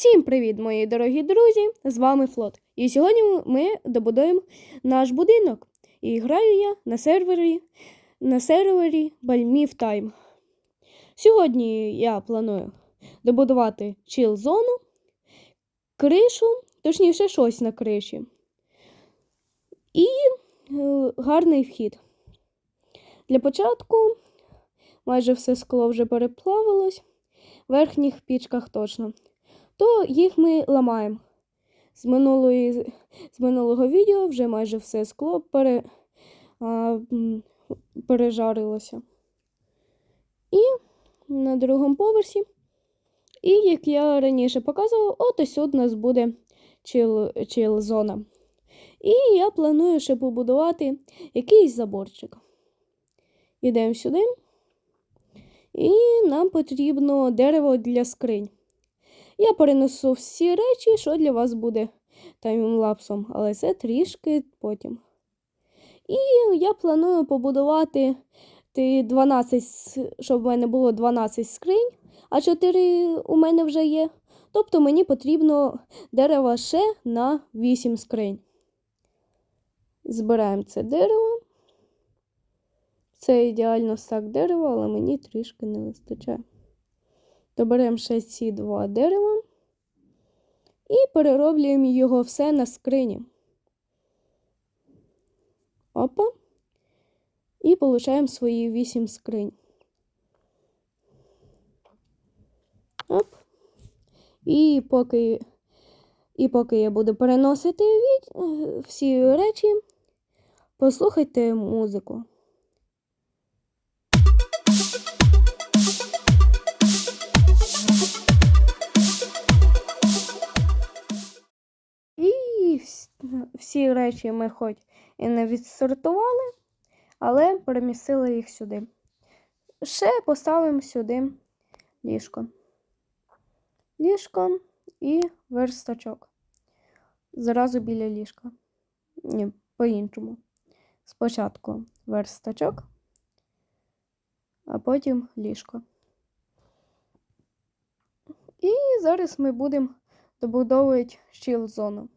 Всім привіт, мої дорогі друзі! З вами Флот. І сьогодні ми добудуємо наш будинок. І граю я на сервері на сервері Balmif Time. Сьогодні я планую добудувати чил зону, кришу, точніше, щось на криші. І е, гарний вхід. Для початку майже все скло вже переплавилось, в верхніх пічках точно то їх ми ламаємо. З минулої, з минулого відео вже майже все скло пере, а, пережарилося. І на другому поверсі. І, як я раніше показував, от ось у нас буде чил, чил зона. І я планую ще побудувати якийсь заборчик. Йдемо сюди. І нам потрібно дерево для скринь. Я перенесу всі речі, що для вас буде таймлапсом, але це трішки потім. І я планую побудувати 12, щоб в мене було 12 скринь, а 4 у мене вже є. Тобто мені потрібно дерева ще на 8 скринь. Збираємо це дерево. Це ідеально стак дерева, але мені трішки не вистачає. Доберемо ще ці два дерева і перероблюємо його все на скрині. Опа. І получаємо свої вісім скринь. Оп. І поки і поки я буду переносити від, всі речі, послухайте музику. Всі речі ми хоч і не відсортували, але перемістили їх сюди. Ще поставимо сюди ліжко. Ліжко і верстачок. Зразу біля ліжка. Ні, по-іншому. Спочатку верстачок, а потім ліжко. І зараз ми будемо добудовувати щіл зону.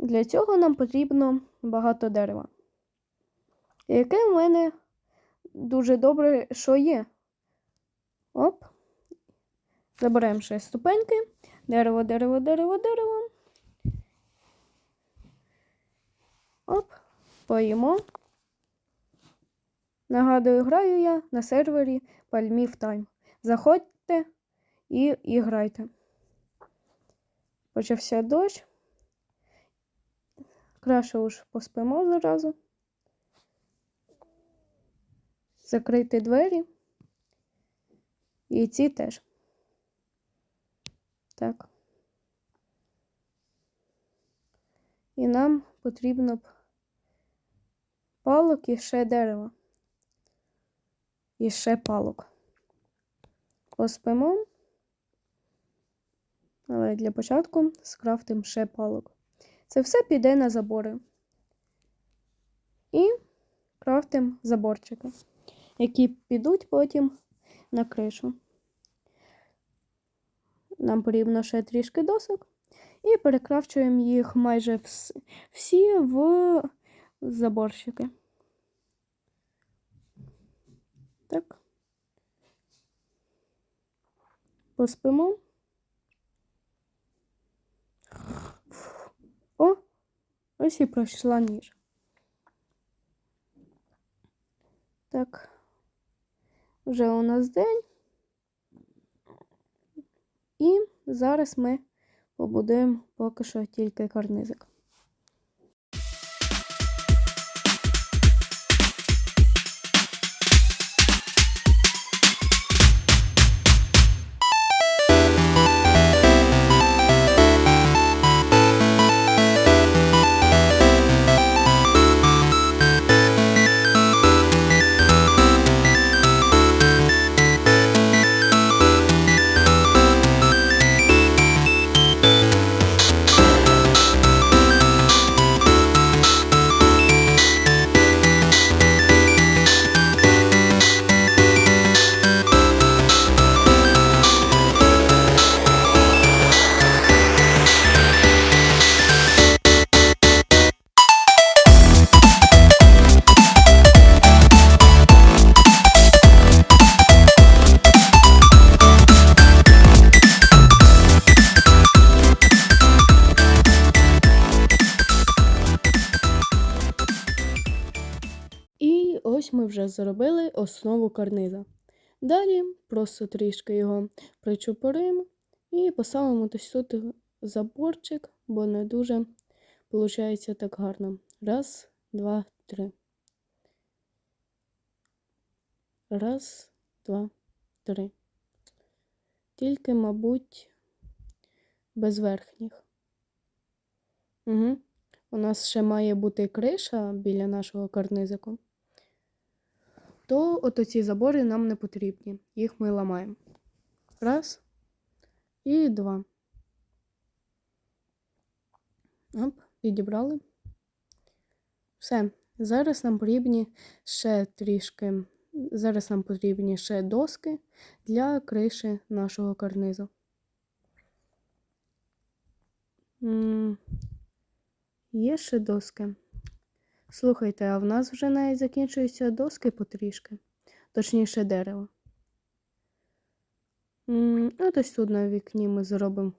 Для цього нам потрібно багато дерева. Яке в мене дуже добре, що є. Оп. Заберемо ще ступеньки. Дерево, дерево, дерево, дерево. Оп, поїмо. Нагадую, граю я на сервері Palmif Time. Заходьте і, і грайте. Почався дощ. Краще уж поспимо зразу. Закрити двері. І ці теж. Так. І нам потрібно б палок і ще дерева. І ще палок. Поспимо. Але для початку скрафтимо ще палок. Це все піде на забори. І крафтимо заборчики, які підуть потім на кришу. Нам потрібно ще трішки досок. І перекрафчуємо їх майже всі в заборщики. Так. Поспимо. Ось і пройшла ніж. Так, вже у нас день. І зараз ми побудуємо поки що тільки карнизик. Ми вже зробили основу карниза. Далі просто трішки його причупоримо і поставимо десь тут заборчик, бо не дуже виходить так гарно. Раз, два, три. Раз, два, три. Тільки, мабуть, без верхніх. Угу. У нас ще має бути криша біля нашого карнизику. То от ці забори нам не потрібні. Їх ми ламаємо. Раз. І два. Оп, підібрали. Все. Зараз нам потрібні ще трішки. Зараз нам потрібні ще доски для криші нашого карнизу. Є ще доски. Слухайте, а в нас вже навіть закінчуються доски потрішки, точніше дерево. От ось тут на вікні ми зробимо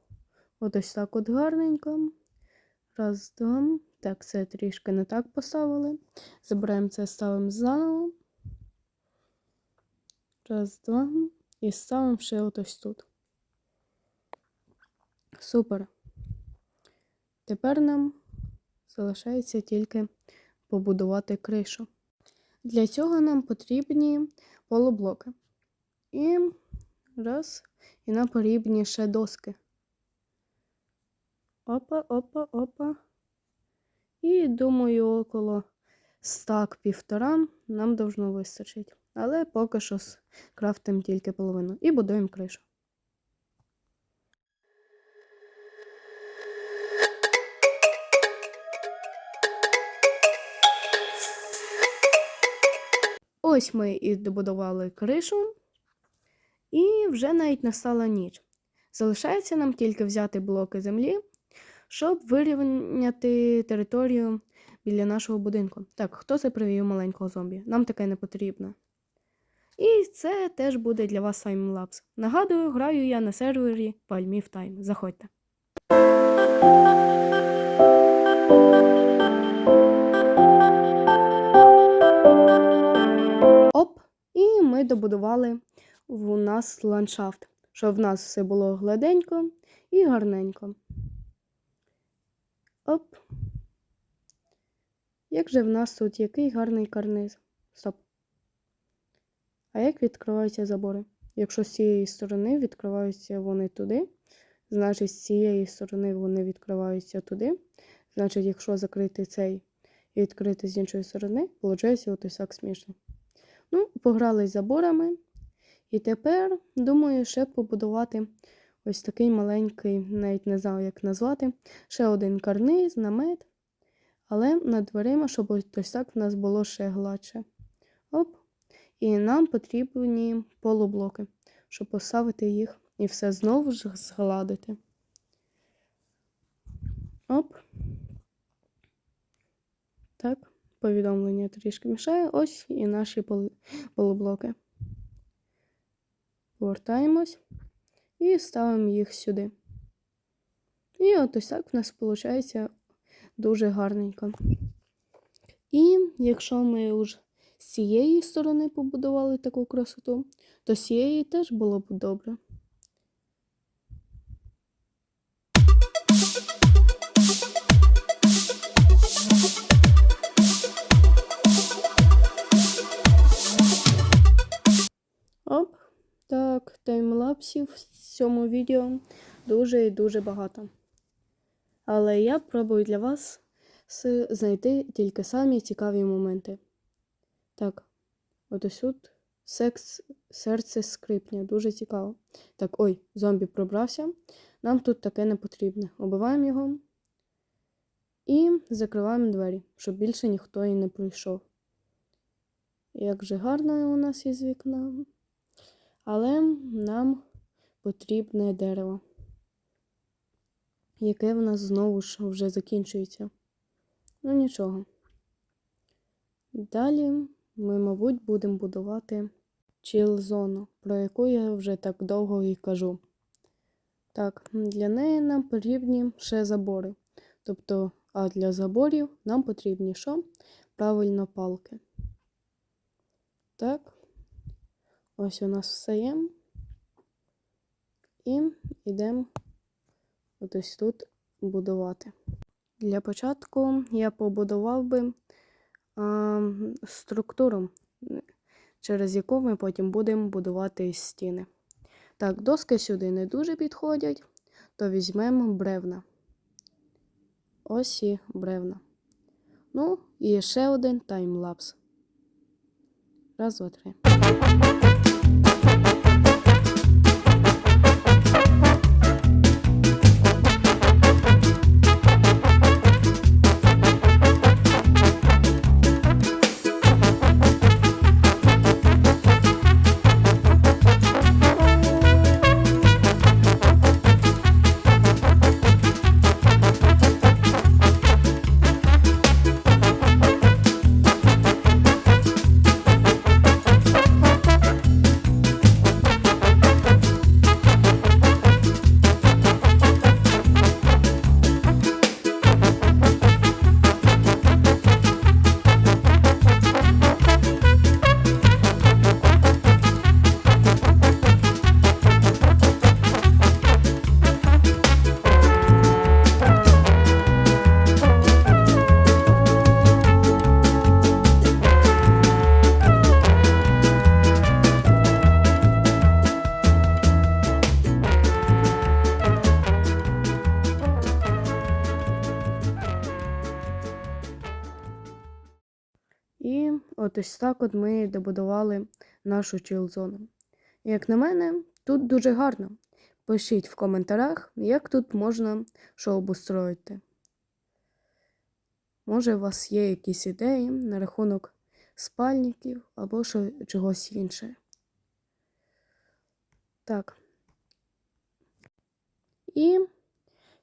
от ось так от гарненько. Раз, два. Так, це трішки не так поставили. Забираємо це, ставимо заново. Раз, два. І ставимо ще от ось тут. Супер. Тепер нам залишається тільки побудувати кришу. Для цього нам потрібні полублоки. І раз, і нам потрібні ще доски. Опа, опа, опа. І думаю, около стак півтора нам должно вистачить. Але поки що крафтимо тільки половину і будуємо кришу. Ось ми і добудували кришу, і вже навіть настала ніч. Залишається нам тільки взяти блоки землі, щоб вирівняти територію біля нашого будинку. Так, хто це привів маленького зомбі? Нам таке не потрібно. І це теж буде для вас таймлапс. Нагадую, граю я на сервері Palmif Time. Заходьте. Ми добудували у нас ландшафт, щоб в нас все було гладенько і гарненько. Оп. Як же в нас тут який гарний карниз? Стоп. А як відкриваються забори? Якщо з цієї сторони відкриваються вони туди, значить з цієї сторони вони відкриваються туди. Значить, якщо закрити цей і відкрити з іншої сторони, виходить ось так смішно. Ну, пограли з заборами. І тепер, думаю, ще побудувати ось такий маленький, навіть не знаю, як назвати, ще один карниз, намет. Але над дверима, щоб ось так в нас було ще гладше. Оп. І нам потрібні полублоки, щоб поставити їх і все знову ж згладити. Оп. Так, повідомлення трішки мішає. Ось і наші полублоки. Повертаємось і ставимо їх сюди. І от ось так в нас виходить дуже гарненько. І якщо ми вже з цієї сторони побудували таку красоту, то з цієї теж було б добре. Так, таймлапсів в цьому відео дуже і дуже багато. Але я пробую для вас знайти тільки самі цікаві моменти. Так, от секс, серце скрипня, дуже цікаво. Так, ой, зомбі пробрався. Нам тут таке не потрібне. Убиваємо його і закриваємо двері, щоб більше ніхто і не прийшов. Як же гарно у нас із вікна. Але нам потрібне дерево, яке в нас знову ж вже закінчується. Ну нічого. Далі ми, мабуть, будемо будувати чіл-зону, про яку я вже так довго і кажу. Так, для неї нам потрібні ще забори. Тобто, а для заборів нам потрібні що? Правильно палки. Так. Ось у нас все є. І йдемо ось тут будувати. Для початку я побудував би а, структуру, через яку ми потім будемо будувати стіни. Так, доски сюди не дуже підходять, то візьмемо бревна. Ось і бревна. Ну, і ще один таймлапс. Раз, два, три. От ось так от ми добудували нашу чил-зону. Як на мене, тут дуже гарно. Пишіть в коментарях, як тут можна що обустроїти. Може, у вас є якісь ідеї на рахунок спальників або що, чогось інше. Так. І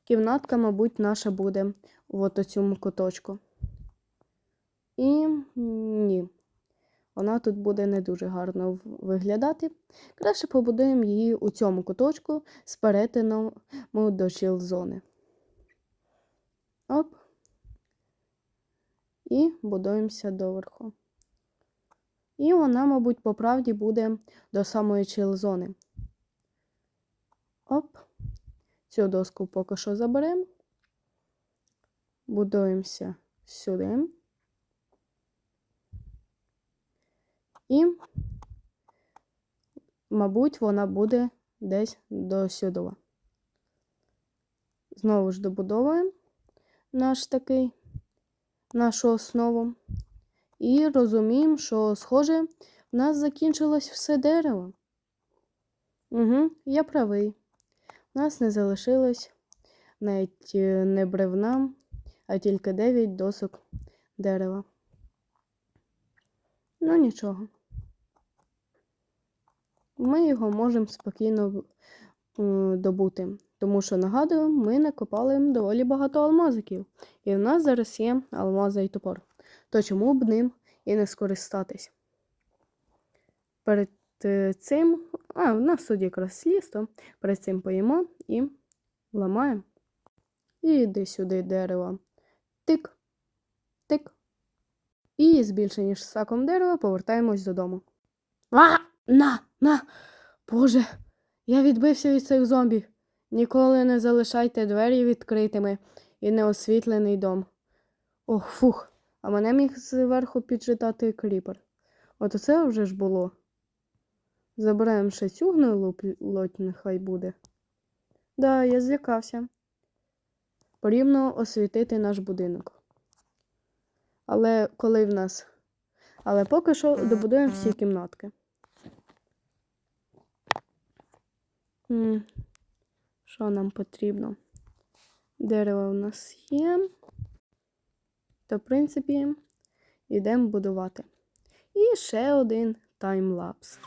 кімнатка, мабуть, наша буде у цьому куточку. І ні, вона тут буде не дуже гарно виглядати. Краще побудуємо її у цьому куточку з перетином до чіл-зони. Оп. І будуємося доверху. І вона, мабуть, по правді буде до самої чіл-зони. Оп. Цю доску поки що заберемо. Будуємося сюди. І, мабуть, вона буде десь до сюди. Знову ж добудовуємо наш такий, нашу основу. І розуміємо, що, схоже, в нас закінчилось все дерево. Угу, я правий. У нас не залишилось навіть е, не бревна, а тільки 9 досок дерева. Ну нічого. Ми його можемо спокійно е, добути. Тому що, нагадую, ми накопали доволі багато алмазиків. І в нас зараз є алмаза і топор. То чому б ним і не скористатись? Перед е, цим, а, в нас тут якраз лісто, перед цим поїмо і ламаємо. І йди сюди дерево. Тик, тик. І з більше ніж саком дерева повертаємось додому. А! На, на! Боже, я відбився від цих зомбі. Ніколи не залишайте двері відкритими і неосвітлений дом. Ох, фух, а мене міг зверху піджитати кріпер. От оце вже ж було. Забираємо ще цю гнилу плоть, нехай буде. Да, я злякався. Порівно освітити наш будинок. Але коли в нас. Але поки що добудуємо всі кімнатки. Що нам потрібно? Дерево у нас є. То, в принципі, йдемо будувати. І ще один таймлапс.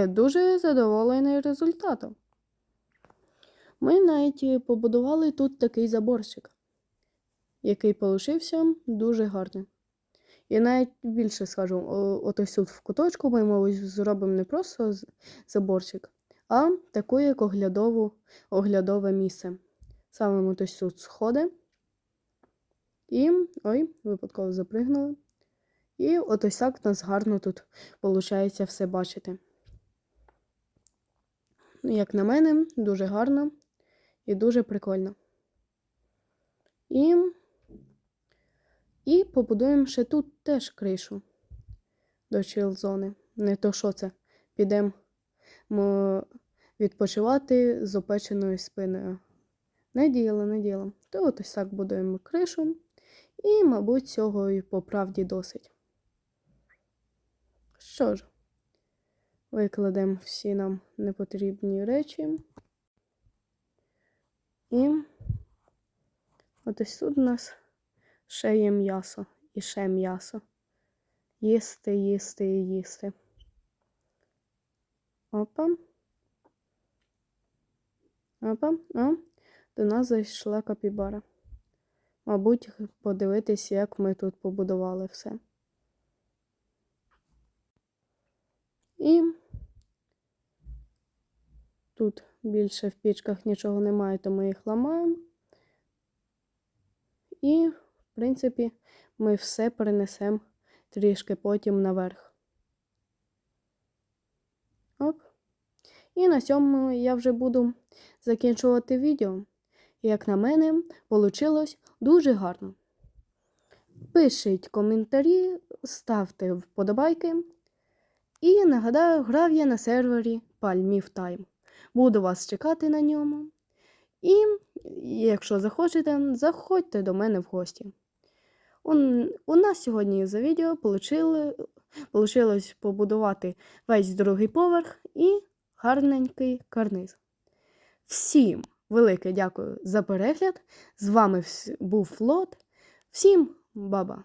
Я дуже задоволений результатом. Ми навіть побудували тут такий заборчик, який получився дуже гарний. Я навіть більше скажу, от тут в куточку ми, мабуть, зробимо не просто заборчик, а таку як оглядову, оглядове місце. Саме ось тут сходи. І. Ой, випадково запригнули. І от ось так у нас гарно тут виходить все бачити. Як на мене, дуже гарно і дуже прикольно. І, і побудуємо ще тут теж кришу до чил-зони. Не то що це. Підемо відпочивати з опеченою спиною. Не діло, не діло. То от ось так будуємо кришу. І, мабуть, цього і по правді досить. Що ж, викладемо всі нам непотрібні речі. І ось тут у нас ще є м'ясо і ще м'ясо. Їсти, їсти і їсти. Опа. Опа. О, до нас зайшла капібара. Мабуть, подивитись, як ми тут побудували все. І тут більше в пічках нічого немає, то ми їх ламаємо. І, в принципі, ми все перенесемо трішки потім наверх. Оп. І на цьому я вже буду закінчувати відео. Як на мене, вийшло дуже гарно. Пишіть коментарі, ставте вподобайки. І нагадаю, грав я на сервері Palmif Time. Буду вас чекати на ньому. І, якщо захочете, заходьте до мене в гості. У, у нас сьогодні за відео вийшло побудувати весь другий поверх і гарненький карниз. Всім велике дякую за перегляд. З вами був Флот. Всім баба!